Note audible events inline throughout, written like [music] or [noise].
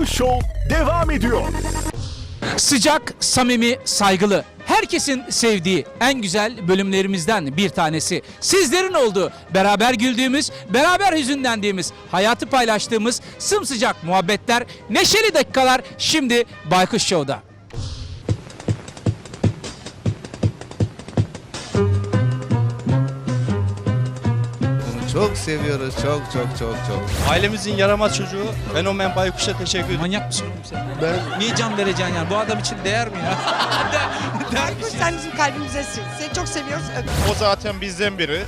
Baykuş Show devam ediyor. Sıcak, samimi, saygılı. Herkesin sevdiği en güzel bölümlerimizden bir tanesi. Sizlerin olduğu, beraber güldüğümüz, beraber hüzünlendiğimiz, hayatı paylaştığımız sımsıcak muhabbetler, neşeli dakikalar şimdi Baykuş Show'da. Çok seviyoruz. Çok çok çok çok. Ailemizin yaramaz çocuğu Fenomen Baykuş'a teşekkür ederim. Manyak mısın oğlum sen? Ben Niye can vereceksin yani? Bu adam için değer mi ya? De- değer mi? Sen bizim kalbimizesin. Seni çok seviyoruz. O zaten bizden biri.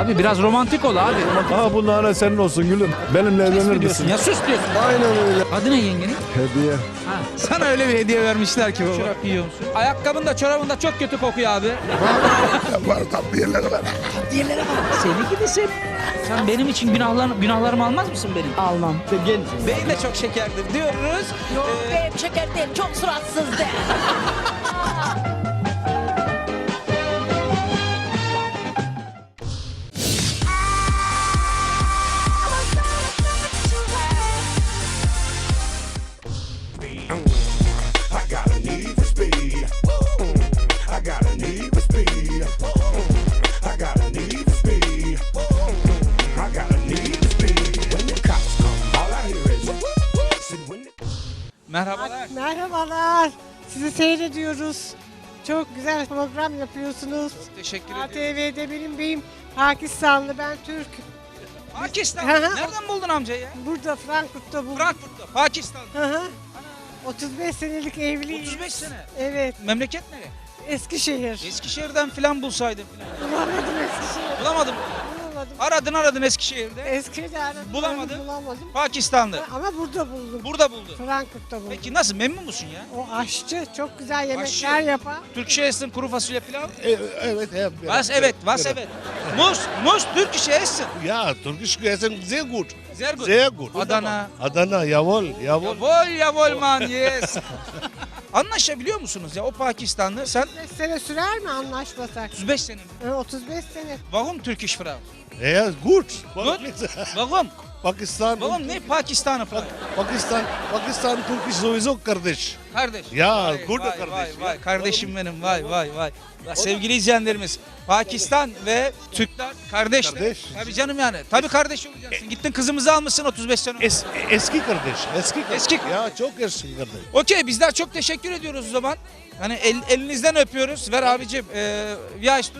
Abi biraz romantik ol abi. Aa bu nane senin olsun gülüm. Benimle evlenir diyorsun misin? ya sus diyorsun. Aynen öyle. Adı ne yengenin? Hediye. Ha, sana öyle bir hediye vermişler ki baba. Çorap giyiyor musun? Ayakkabın da çorabın da çok kötü kokuyor abi. Var tatlı yerlere var. Seni gidi sen. Sen benim için günahlar, günahlarımı almaz mısın benim? Almam. Gel. Beyin de çok şekerdir diyoruz. Yok benim şeker değil, çok suratsız [laughs] seyrediyoruz. Çok güzel program yapıyorsunuz. Teşekkür ederim. ATV'de benim beyim Pakistanlı, ben Türk. Pakistan. Hı hı. Nereden buldun amcayı ya? Burada Frankfurt'ta bu. Frankfurt'ta. Pakistan. Hı hı. 35 senelik evliyiz. 35 sene. Evet, Memleket nere? Eskişehir. Eskişehir'den filan bulsaydın filan. Bulamadım Eskişehir. Bulamadım. Bulamadım. Aradın aradın Eskişehir'de. Eskişehir'de aradım. Bulamadın. Bulamadım. Pakistanlı. Ama burada buldum. Burada buldun. Frankfurt'ta buldum. Peki nasıl memnun musun ya? O aşçı çok güzel yemekler Aşçı. yapar. Türk şeysin kuru fasulye pilav. Evet hep. Was evet, was evet. Mus, mus Türk işi essen. Ja, Türkisch essen sehr gut. Sehr gut. Sehr gut. Adana. Adana, jawohl, jawohl. Yavol yavol man yes. [laughs] Anlaşabiliyor musunuz ya o Pakistanlı sen 35 sene sürer mi anlaşmasak? 35 sene mi? E, 35 sene. Warum Türkisch Frau? Ja, gut. Gut? Warum? Pakistan. Warum ne Pakistan'ı Frau? Pakistan, Pakistan Türkisch sowieso kardeş. Kardeş. Ya, burada vay, kardeş Vay, ya. vay, kardeşim benim vay vay vay. Ya sevgili izleyenlerimiz Pakistan ve Türkler kardeşler. Kardeş. Tabii canım yani. Tabii kardeş olacaksın. Gittin kızımızı almışsın 35 sene. önce. Es, eski kardeş, eski kardeş. Eski. Ya çok eski kardeş. Okey bizler çok teşekkür ediyoruz o zaman. Hani el- elinizden öpüyoruz. Ver abicim. Ee, ya işte.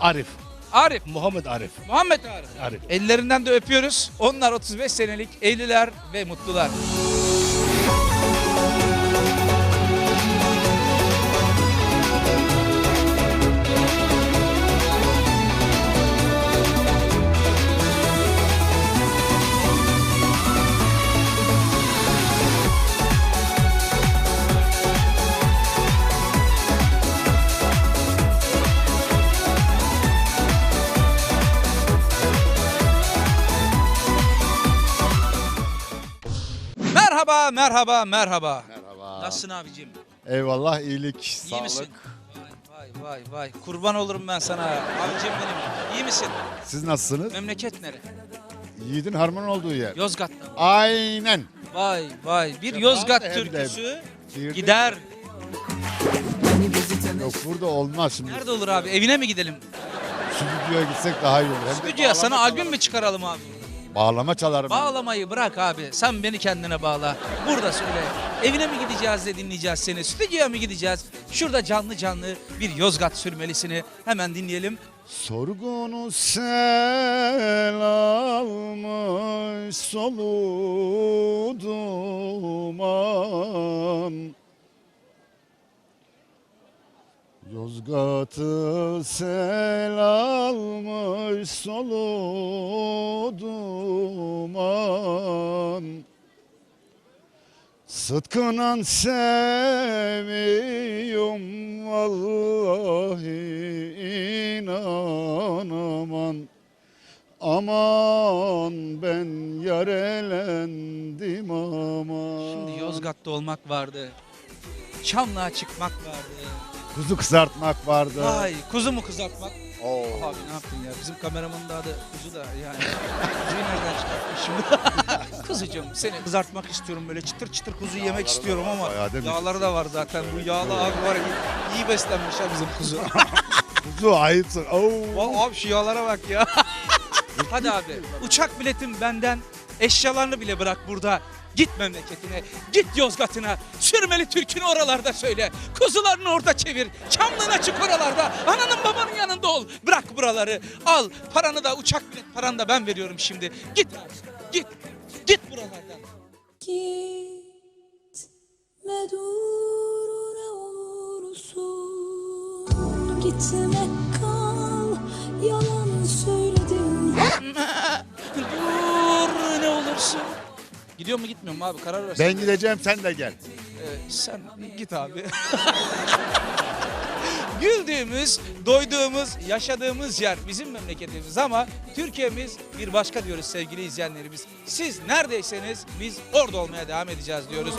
Arif, Arif. Muhammed Arif. Muhammed Arif. Arif. Ellerinden de öpüyoruz. Onlar 35 senelik evliler ve mutlular. Merhaba, merhaba, merhaba. Merhaba. Nasılsın abicim? Eyvallah, iyilik, İyi sağlık. misin? Vay vay vay. Kurban olurum ben sana. Abicim benim. İyi misin? Siz nasılsınız? Memleket nere? Yiğidin harman olduğu yer. Yozgat'ta. Aynen. Vay vay. Bir Şefaat Yozgat türküsü Şiirde- gider. Yok burada olmaz şimdi. Nerede olur abi? Evine mi gidelim? Stüdyoya gitsek daha iyi olur. Hem de Stüdyoya sana bağlama albüm mü çıkaralım abi? Bağlama çalarım. Bağlamayı bırak abi. Sen beni kendine bağla. Burada söyle. Evine mi gideceğiz de dinleyeceğiz seni? Stüdyoya mı gideceğiz? Şurada canlı canlı bir Yozgat sürmelisini hemen dinleyelim. Sorgunu sel almış solu duman Yozgat'ı sel almış solu duman Sıtkınan seviyorum vallahi inan aman Aman ben yarelendim aman Şimdi Yozgat'ta olmak vardı. Çamlığa çıkmak vardı. Kuzu kızartmak vardı Vay kuzu mu kızartmak? Oo. Abi ne yaptın ya? Bizim kameramanın da adı kuzu da yani. Kuzuyu nereden çıkartmış şimdi? [laughs] Kuzucuğum seni Kızartmak istiyorum böyle çıtır çıtır kuzu yemek istiyorum ama bayağı değil mi? yağları da var zaten. Bu yağlı abi var ya iyi beslenmiş ha bizim kuzu. [laughs] Kuzu ayıpsın. Oo. Vallahi abi şu yağlara bak ya. [laughs] Hadi abi uçak biletim benden eşyalarını bile bırak burada. Git memleketine, git Yozgat'ına, sürmeli türkünü oralarda söyle. Kuzularını orada çevir, çamlığına çık oralarda. Ananın babanın yanında ol. Bırak buraları, al paranı da uçak bilet paranı da ben veriyorum şimdi. Git abi, git, git buralardan. Gitme dur ne olursun Gitme kal yalan söyledin [laughs] Dur ne olursun. Gidiyor mu gitmiyor mu abi karar ver. Ben gideceğim sen de gel. Ee, sen git abi. [laughs] Güldüğümüz, doyduğumuz, yaşadığımız yer bizim memleketimiz ama Türkiye'miz bir başka diyoruz sevgili izleyenlerimiz. Siz neredeyseniz biz orada olmaya devam edeceğiz diyoruz.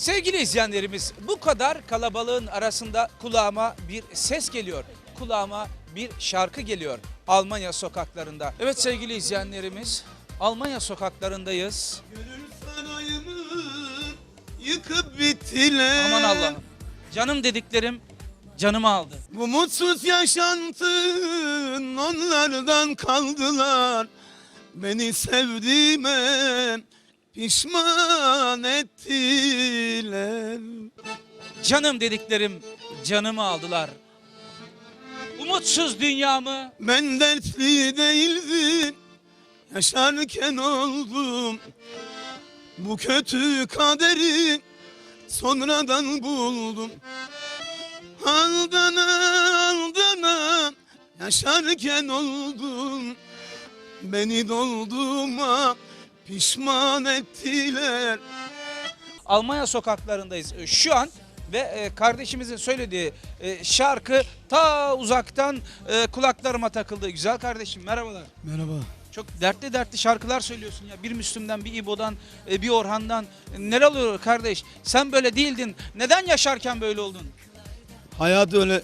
Sevgili izleyenlerimiz bu kadar kalabalığın arasında kulağıma bir ses geliyor. Kulağıma bir şarkı geliyor Almanya sokaklarında. Evet sevgili izleyenlerimiz Almanya sokaklarındayız. Yıkıp bittiler. Aman Allah'ım. Canım dediklerim canımı aldı. Bu mutsuz yaşantın onlardan kaldılar. Beni sevdiğime pişman ettiler. Canım dediklerim canımı aldılar. Umutsuz dünyamı Ben dertli değildim, yaşarken oldum. Bu kötü kaderi sonradan buldum. Aldana aldana yaşarken oldum. Beni dolduğuma pişman ettiler. Almanya sokaklarındayız şu an ve e, kardeşimizin söylediği e, şarkı ta uzaktan e, kulaklarıma takıldı. Güzel kardeşim merhabalar. Merhaba. Çok dertli dertli şarkılar söylüyorsun ya. Bir Müslüm'den, bir İbo'dan, bir Orhan'dan. Neler oluyor kardeş? Sen böyle değildin. Neden yaşarken böyle oldun? Hayat öyle,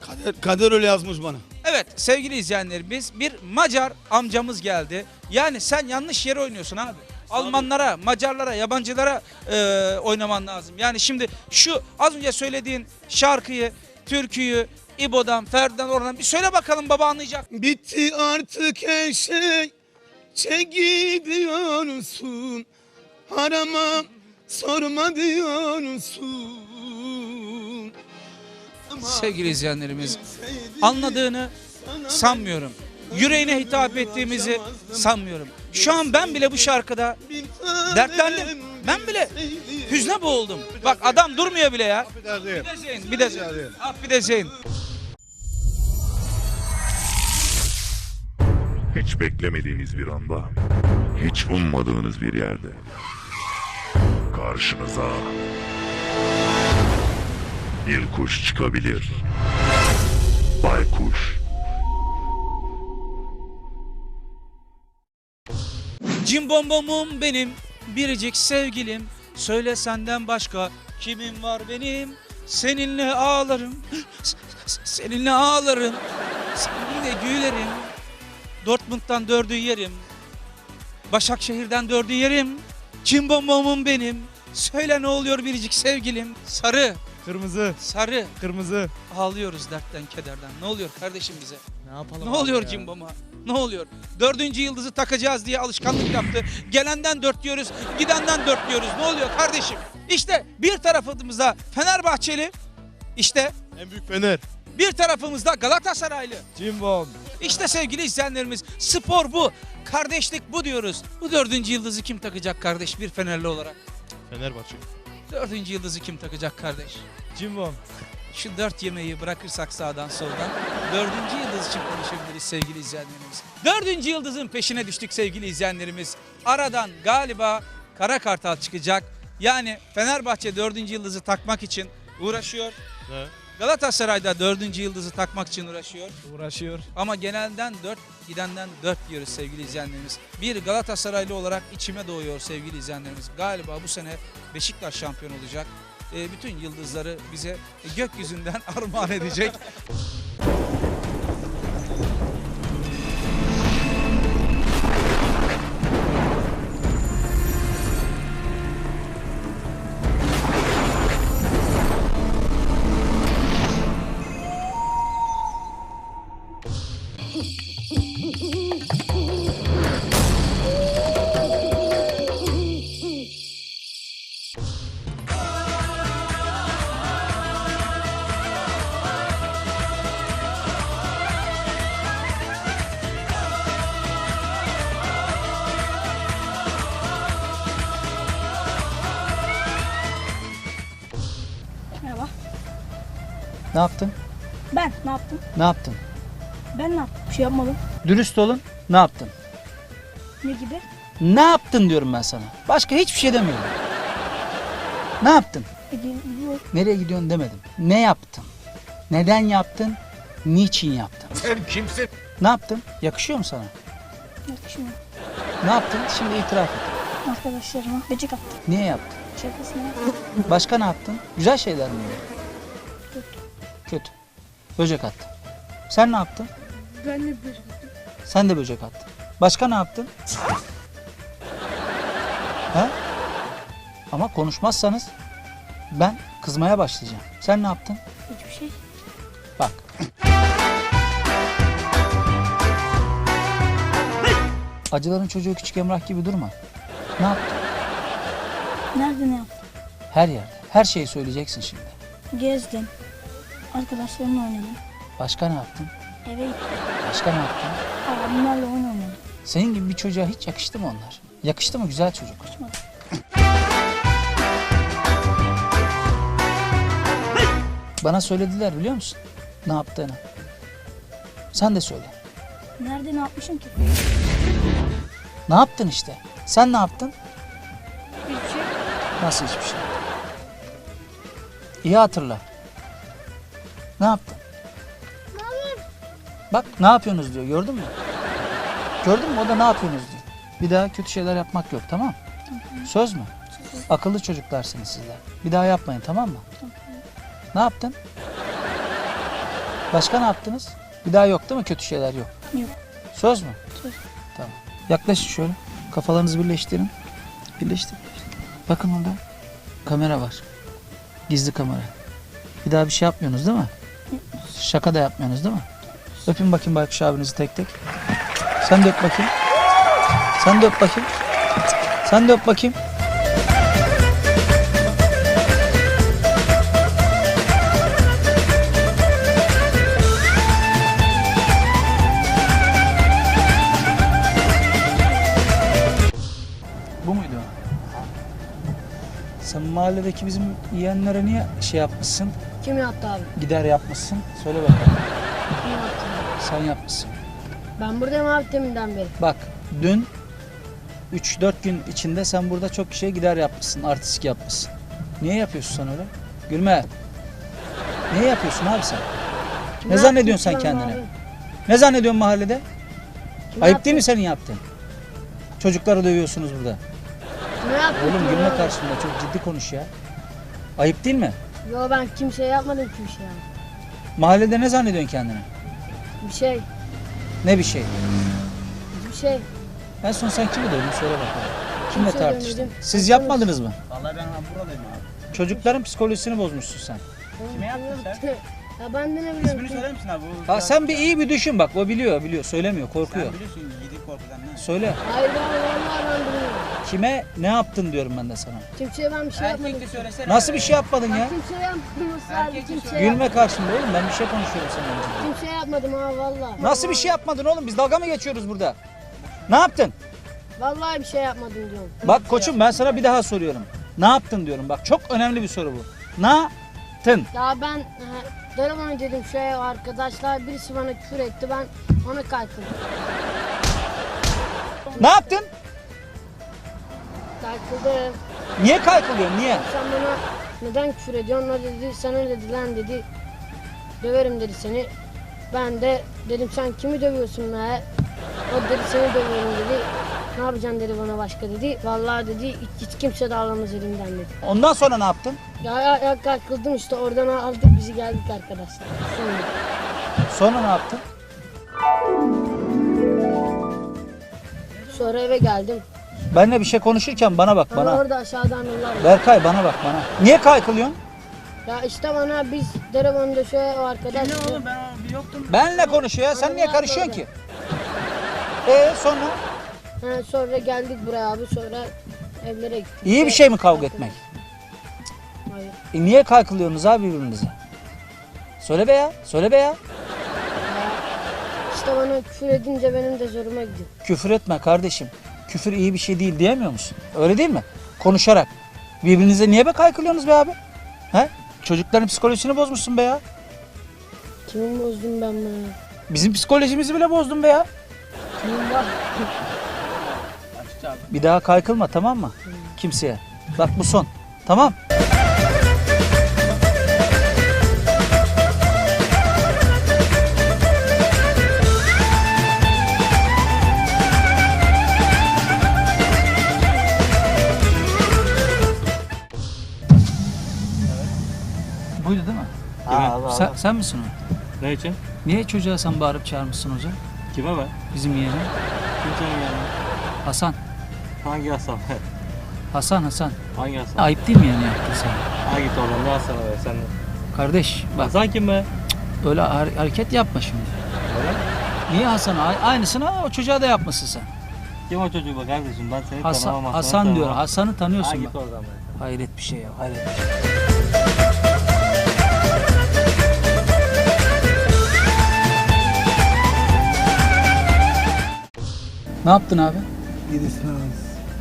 kader, kader öyle yazmış bana. Evet sevgili izleyenlerimiz bir Macar amcamız geldi. Yani sen yanlış yere oynuyorsun abi. Almanlara, Macarlara, yabancılara e, oynaman lazım. Yani şimdi şu az önce söylediğin şarkıyı, türküyü, İbo'dan, Ferdi'den, oradan bir söyle bakalım baba anlayacak. Bitti artık her şey, çek gidiyorsun. Arama, sorma diyorsun. Sevgili izleyenlerimiz anladığını sanmıyorum. Yüreğine hitap ettiğimizi sanmıyorum. Şu an ben bile bu şarkıda dertlendim. Ben bile hüzne boğuldum. Bak adam durmuyor bile ya. Bir de Zeyn, bir de Zeyn. Ah bir de Zeyn. Hiç beklemediğiniz bir anda, hiç ummadığınız bir yerde karşınıza bir kuş çıkabilir. Baykuş. Cimbombomum benim biricik sevgilim. Söyle senden başka kimim var benim? Seninle ağlarım Seninle ağlarım. Seninle gülerim. Dortmund'dan dördü yerim. Başakşehir'den dördü yerim. Cimbombomum benim. Söyle ne oluyor biricik sevgilim? Sarı Kırmızı, sarı kırmızı. Ağlıyoruz dertten kederden Ne oluyor kardeşim bize Ne yapalım ne abi oluyor ya? Cimbom'a? Ne oluyor? Dördüncü yıldızı takacağız diye alışkanlık yaptı. Gelenden dört diyoruz, gidenden dört diyoruz. Ne oluyor kardeşim? İşte bir tarafımızda Fenerbahçeli, işte En büyük Fener. bir tarafımızda Galatasaraylı. Cimbom. İşte sevgili izleyenlerimiz spor bu, kardeşlik bu diyoruz. Bu dördüncü yıldızı kim takacak kardeş bir Fenerli olarak? Fenerbahçe. Dördüncü yıldızı kim takacak kardeş? Cimbom. Şu dört yemeği bırakırsak sağdan soldan dördüncü yıldız için konuşabiliriz sevgili izleyenlerimiz. Dördüncü yıldızın peşine düştük sevgili izleyenlerimiz. Aradan galiba Kara Kartal çıkacak. Yani Fenerbahçe dördüncü yıldızı takmak için uğraşıyor. Ne? Galatasaray'da dördüncü yıldızı takmak için uğraşıyor. Uğraşıyor. Ama genelden dört, gidenden dört diyoruz sevgili izleyenlerimiz. Bir Galatasaraylı olarak içime doğuyor sevgili izleyenlerimiz. Galiba bu sene Beşiktaş şampiyon olacak. e, bütün yıldızları bize gökyüzünden [laughs] armağan edecek. [laughs] Ne yaptın? Ben ne yaptım? Ne yaptın? Ben ne yaptım? Bir şey yapmadım. Dürüst olun. Ne yaptın? Ne gibi? Ne yaptın diyorum ben sana. Başka hiçbir şey demiyorum. Ne yaptın? E, gidiyor. Nereye gidiyorsun demedim. Ne yaptın? Neden yaptın? Niçin yaptın? Sen kimsin? Ne yaptın? Yakışıyor mu sana? Yakışmıyor. Ne yaptın? Şimdi itiraf et. Arkadaşlarıma becik attım. Niye yaptın? Şakasına. Başka ne yaptın? Güzel şeyler mi? Kötü. Kötü. Böcek attın. Sen ne yaptın? Ben de becik Sen de böcek attın. Başka ne yaptın? ha? Ama konuşmazsanız ben kızmaya başlayacağım. Sen ne yaptın? Hiçbir şey. Bak. Acıların çocuğu küçük Emrah gibi durma. Ne yaptın? Nerede ne yaptım? Her yerde. Her şeyi söyleyeceksin şimdi. Gezdim. Arkadaşlarımla oynadım. Başka ne yaptın? Eve gittim. Başka ne yaptın? Abimlerle oyun oynadım. Senin gibi bir çocuğa hiç yakıştı mı onlar? Yakıştı mı güzel çocuk? Kaçmadım. Bana söylediler biliyor musun? Ne yaptığını. Sen de söyle. Nerede ne yapmışım ki? Ne yaptın işte? Sen ne yaptın? Hiçbir şey. Nasıl hiçbir şey? İyi hatırla. Ne yaptın? Bak ne yapıyorsunuz diyor gördün mü? Gördün mü o da ne yapıyorsunuz diyor. Bir daha kötü şeyler yapmak yok tamam Söz mü? Akıllı çocuklarsınız sizler. Bir daha yapmayın tamam mı? Ne yaptın? Başka ne yaptınız? Bir daha yok değil mi? Kötü şeyler yok. Yok. Söz mü? Söz. Tamam. Yaklaşın şöyle. Kafalarınızı birleştirin. Birleştir. Bakın orada. Kamera var. Gizli kamera. Bir daha bir şey yapmıyorsunuz değil mi? Şaka da yapmıyorsunuz değil mi? Öpün bakayım Baykuş abinizi tek tek. Sen de öp bakayım. Sen de öp bakayım. Sen de öp bakayım. Bu muydu? Sen mahalledeki bizim yeğenlere niye şey yapmışsın? Kim yaptı abi? Gider yapmışsın. Söyle bakalım. Kim yaptı? Sen yapmışsın. Ben buradayım abi deminden beri. Bak dün 3-4 gün içinde sen burada çok kişiye gider yapmışsın. Artistik yapmışsın. Niye yapıyorsun sen öyle? Gülme. Niye yapıyorsun abi sen? Kim Ne zannediyorsun sen yaptı ki ben kendini? abi? Ne zannediyorsun mahallede? Kim Ayıp yaptı? değil mi senin yaptığın? Çocukları dövüyorsunuz burada. Kim yaptı? Oğlum ki gülme karşımda çok ciddi konuş ya. Ayıp değil mi? Yo ben kimseye yapmadım ki bir şey. Mahallede ne zannediyorsun kendini? Bir şey. Ne bir şey? Bir şey. En son sen kimi dövdün söyle bakalım. Kimle Kimseyi tartıştın? dövmedim. Siz yapmadınız mı? Vallahi ben buradayım abi. Çocukların psikolojisini bozmuşsun sen. Kime yaptın Ya ben de ne biliyorum. ki? misin abi? Bu Ha sen bir iyi bir düşün bak. O biliyor, biliyor. Söylemiyor, korkuyor. biliyorsun yedi korkudan ne? Söyle. Hayır ben vallahi ben bilmiyorum. Kime ne yaptın diyorum ben de sana. Kimseye ben bir şey yapmadım. söylesene. Nasıl bir şey yapmadın ya? Ben kimseye yapmadım kimseye Gülme karşımda oğlum. Ben bir şey konuşuyorum seninle. Kimseye yapmadım ha valla. Nasıl bir şey yapmadın oğlum? Biz dalga mı geçiyoruz burada? Ne yaptın? Vallahi bir şey yapmadım diyorum. Bak koçum ben sana bir daha soruyorum. Ne yaptın diyorum. Bak çok önemli bir soru bu. Ne yaptın? Ya ben e, telefon dedim şey arkadaşlar birisi bana küfür etti ben ona kalktım. Ne yaptın? Kalkıldım. Niye kaykılıyorsun? Niye? Sen bana neden küfür ediyorsun? O dedi sana dedi lan dedi. Döverim dedi seni. Ben de dedim sen kimi dövüyorsun be? O dedi seni dövüyorum dedi. Ne yapacaksın dedi bana başka dedi. Vallahi dedi hiç, hiç kimse de alamaz elimden dedi. Ondan sonra ne yaptın? Ya ya, ya kalkıldım işte oradan aldık bizi geldik arkadaşlar. Sonra. Sonra ne yaptın? Sonra eve geldim. Benle bir şey konuşurken bana bak Bana bana. orada aşağıdan yollar. Berkay bana bak bana. Niye kaykılıyorsun? Ya işte bana biz boyunda şöyle o arkadaş. Benle konuşuyor ya. Sen niye karışıyorsun ki? Ee sonra? Ha, sonra geldik buraya abi sonra evlere gittik. İyi bir şey mi kavga etmek? Hayır. E niye kaykılıyorsunuz abi birbirinize? Söyle be ya. Söyle be ya. İşte bana küfür edince benim de zoruma gidiyor. Küfür etme kardeşim. Küfür iyi bir şey değil diyemiyor musun? Öyle değil mi? Konuşarak. Birbirinize niye be kaykılıyorsunuz be abi? He? Çocukların psikolojisini bozmuşsun be ya. Kimin bozdum ben be? Bizim psikolojimizi bile bozdun be ya. Kimin var? Bir daha kaykılma tamam mı? Kimseye. Bak bu son. Tamam. Sen, sen misin o? Ne için? Niye çocuğa sen bağırıp çağırmışsın hocam? Kime be? Bizim yeğeni. Kimsenin yani? Hasan. Hangi Hasan? [laughs] Hasan Hasan. Hangi Hasan? Ayıp değil mi yani yaptın sen? Ha git oradan ne Hasan'a be sen? Kardeş bak Hasan kim be? öyle har- hareket yapma şimdi. Niye Hasan'a? A- Aynısını o çocuğa da yapmışsın sen. Kim o çocuğu be kardeşim? Ben seni Hasan, tanımam. Hasan diyor. Hasan'ı Ha tanıyorsun git bak. oradan be. Hayret bir şey ya. Hayret bir şey. Ne yaptın abi?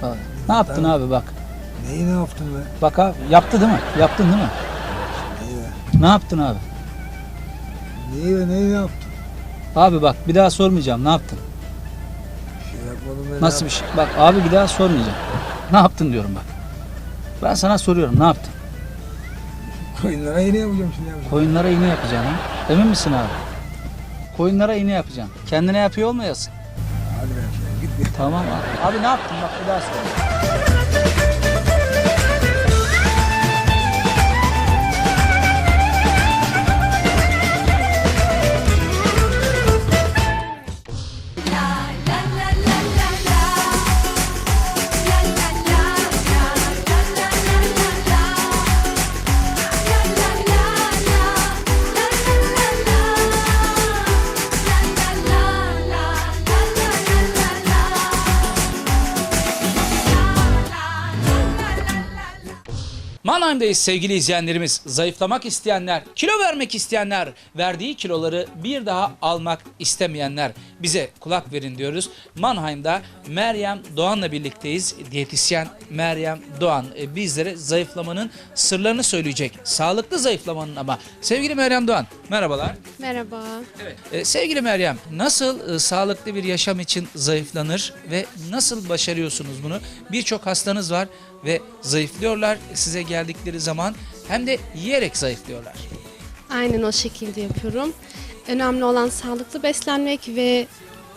Bak, Ne yaptın abi bak. Neyi ne yaptın be? Bak abi yaptı değil mi? Yaptın değil mi? Ne yaptın abi? Neyi ve neyi ne yaptın? Abi bak bir daha sormayacağım. Ne yaptın? Bir şey yapmadım ben. Nasıl bir şey? Bak abi bir daha sormayacağım. Ne yaptın diyorum bak. Ben sana soruyorum ne yaptın? Koyunlara yine yapacağım şimdi yapacağım. Koyunlara iğne yapacaksın ha? Emin misin abi? Koyunlara iğne yapacaksın. Kendine yapıyor olmayasın. Tamam abi. Abi ne yaptın bak bir daha sor. Mannheim'dayız sevgili izleyenlerimiz. Zayıflamak isteyenler, kilo vermek isteyenler, verdiği kiloları bir daha almak istemeyenler bize kulak verin diyoruz. Mannheim'da Meryem Doğan'la birlikteyiz. Diyetisyen Meryem Doğan e, bizlere zayıflamanın sırlarını söyleyecek. Sağlıklı zayıflamanın ama. Sevgili Meryem Doğan merhabalar. Merhaba. Evet. Ee, sevgili Meryem, nasıl e, sağlıklı bir yaşam için zayıflanır ve nasıl başarıyorsunuz bunu? Birçok hastanız var ve zayıflıyorlar size geldikleri zaman hem de yiyerek zayıflıyorlar. Aynen o şekilde yapıyorum. Önemli olan sağlıklı beslenmek ve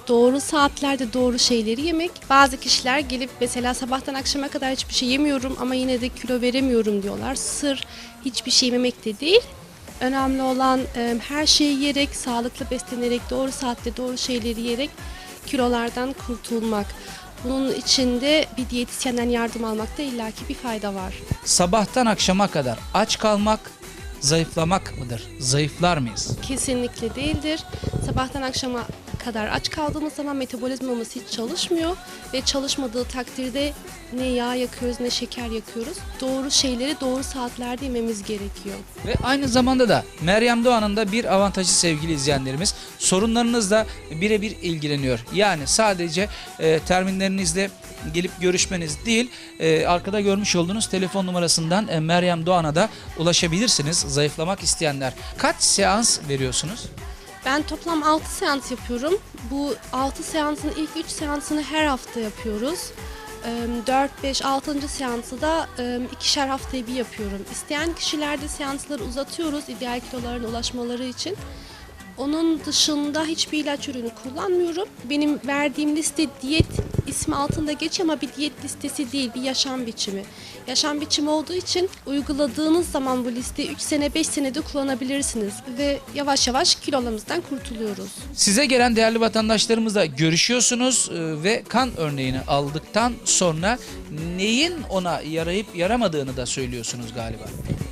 doğru saatlerde doğru şeyleri yemek. Bazı kişiler gelip mesela sabahtan akşama kadar hiçbir şey yemiyorum ama yine de kilo veremiyorum diyorlar. Sır hiçbir şey yememekte değil. Önemli olan e, her şeyi yiyerek, sağlıklı beslenerek, doğru saatte doğru şeyleri yiyerek kilolardan kurtulmak. Bunun içinde bir diyetisyenden yardım almakta illaki bir fayda var. Sabahtan akşama kadar aç kalmak zayıflamak mıdır? Zayıflar mıyız? Kesinlikle değildir. Sabahtan akşama kadar aç kaldığımız zaman metabolizmamız hiç çalışmıyor ve çalışmadığı takdirde ne yağ yakıyoruz ne şeker yakıyoruz. Doğru şeyleri doğru saatlerde yememiz gerekiyor. Ve aynı zamanda da Meryem Doğan'ın da bir avantajı sevgili izleyenlerimiz sorunlarınızla birebir ilgileniyor. Yani sadece e, terminlerinizle gelip görüşmeniz değil e, arkada görmüş olduğunuz telefon numarasından e, Meryem Doğan'a da ulaşabilirsiniz zayıflamak isteyenler. Kaç seans veriyorsunuz? Ben toplam 6 seans yapıyorum. Bu 6 seansın ilk 3 seansını her hafta yapıyoruz. 4, 5, 6. seansı da ikişer haftaya bir yapıyorum. İsteyen kişilerde seansları uzatıyoruz ideal kilolarına ulaşmaları için. Onun dışında hiçbir ilaç ürünü kullanmıyorum. Benim verdiğim liste diyet ismi altında geçiyor ama bir diyet listesi değil, bir yaşam biçimi. Yaşam biçimi olduğu için uyguladığınız zaman bu listeyi 3 sene 5 senede kullanabilirsiniz ve yavaş yavaş kilolarımızdan kurtuluyoruz. Size gelen değerli vatandaşlarımızla görüşüyorsunuz e, ve kan örneğini aldıktan sonra neyin ona yarayıp yaramadığını da söylüyorsunuz galiba.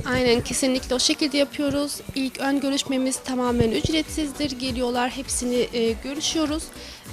Aynen kesinlikle o şekilde yapıyoruz. İlk ön görüşmemiz tamamen ücretsizdir. Geliyorlar hepsini e, görüşüyoruz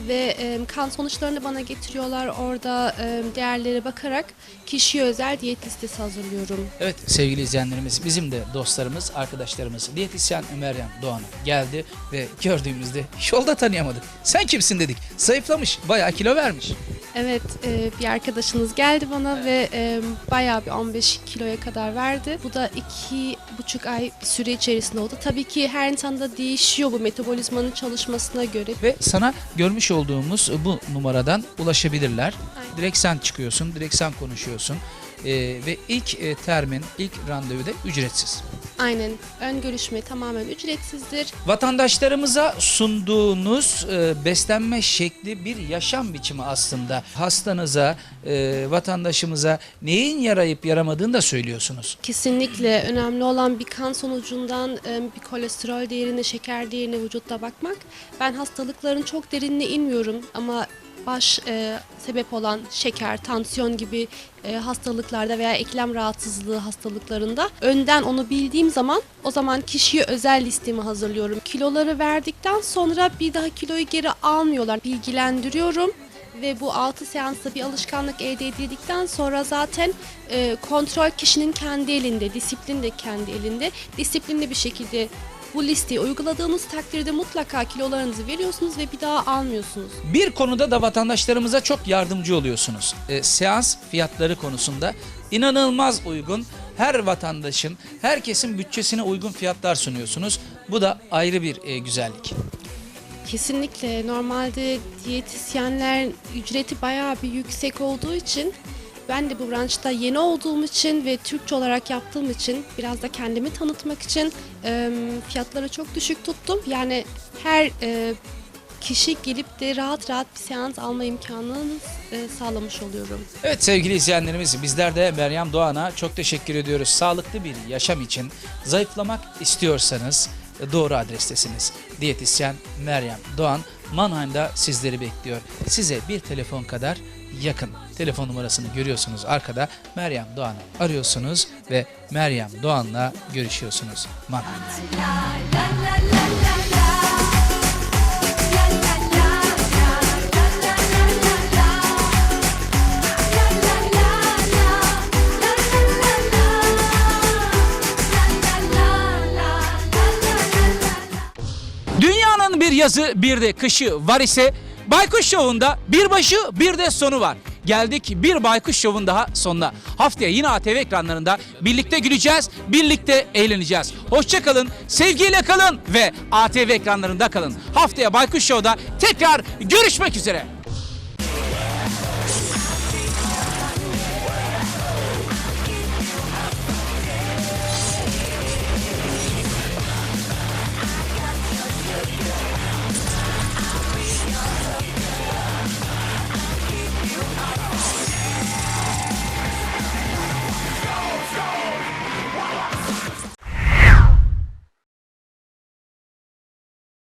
ve e, kan sonuçlarını bana getiriyorlar. Orada e, değerlere bakarak kişiye özel diyet listesi hazırlıyorum. Evet sevgili izleyenlerimiz bizim de dostlarımız, arkadaşlarımız diyetisyen Meryem Doğan'a geldi ve gördüğümüzde yolda tanıyamadık. Sen kimsin dedik. Zayıflamış, bayağı kilo vermiş. Evet e, bir arkadaşınız geldi bana ve e, bayağı bir 15 kiloya kadar verdi. Bu da iki buçuk ay bir süre içerisinde oldu. Tabii ki her insanda değişiyor bu metabolizmanın çalışmasına göre. Ve sana görmüş olduğumuz bu numaradan ulaşabilirler. Aynen. Direkt sen çıkıyorsun, direkt sen konuşuyorsun. Ee, ve ilk e, termin, ilk randevu da ücretsiz. Aynen ön görüşme tamamen ücretsizdir. Vatandaşlarımıza sunduğunuz e, beslenme şekli bir yaşam biçimi aslında. Hastanıza, e, vatandaşımıza neyin yarayıp yaramadığını da söylüyorsunuz. Kesinlikle önemli olan bir kan sonucundan e, bir kolesterol değerine, şeker değerine vücutta bakmak. Ben hastalıkların çok derinine inmiyorum ama baş e, sebep olan şeker, tansiyon gibi e, hastalıklarda veya eklem rahatsızlığı hastalıklarında önden onu bildiğim zaman o zaman kişiye özel listemi hazırlıyorum. Kiloları verdikten sonra bir daha kiloyu geri almıyorlar. Bilgilendiriyorum ve bu 6 seansta bir alışkanlık elde edildikten sonra zaten e, kontrol kişinin kendi elinde, disiplin de kendi elinde. Disiplinli bir şekilde bu listeyi uyguladığınız takdirde mutlaka kilolarınızı veriyorsunuz ve bir daha almıyorsunuz. Bir konuda da vatandaşlarımıza çok yardımcı oluyorsunuz. E, seans fiyatları konusunda inanılmaz uygun. Her vatandaşın, herkesin bütçesine uygun fiyatlar sunuyorsunuz. Bu da ayrı bir e, güzellik. Kesinlikle normalde diyetisyenler ücreti bayağı bir yüksek olduğu için ben de bu branşta yeni olduğum için ve Türkçe olarak yaptığım için biraz da kendimi tanıtmak için e, fiyatları çok düşük tuttum. Yani her e, kişi gelip de rahat rahat bir seans alma imkanını e, sağlamış oluyorum. Evet sevgili izleyenlerimiz bizler de Meryem Doğan'a çok teşekkür ediyoruz. Sağlıklı bir yaşam için zayıflamak istiyorsanız doğru adrestesiniz. Diyetisyen Meryem Doğan Mannheim'da sizleri bekliyor. Size bir telefon kadar yakın. Telefon numarasını görüyorsunuz arkada. Meryem Doğan'ı arıyorsunuz ve Meryem Doğan'la görüşüyorsunuz Mannheim'da. Dünyanın bir yazı bir de kışı var ise Baykuş Şovu'nda bir başı bir de sonu var. Geldik bir Baykuş Şov'un daha sonuna. Haftaya yine ATV ekranlarında birlikte güleceğiz, birlikte eğleneceğiz. Hoşçakalın, sevgiyle kalın ve ATV ekranlarında kalın. Haftaya Baykuş Show'da tekrar görüşmek üzere.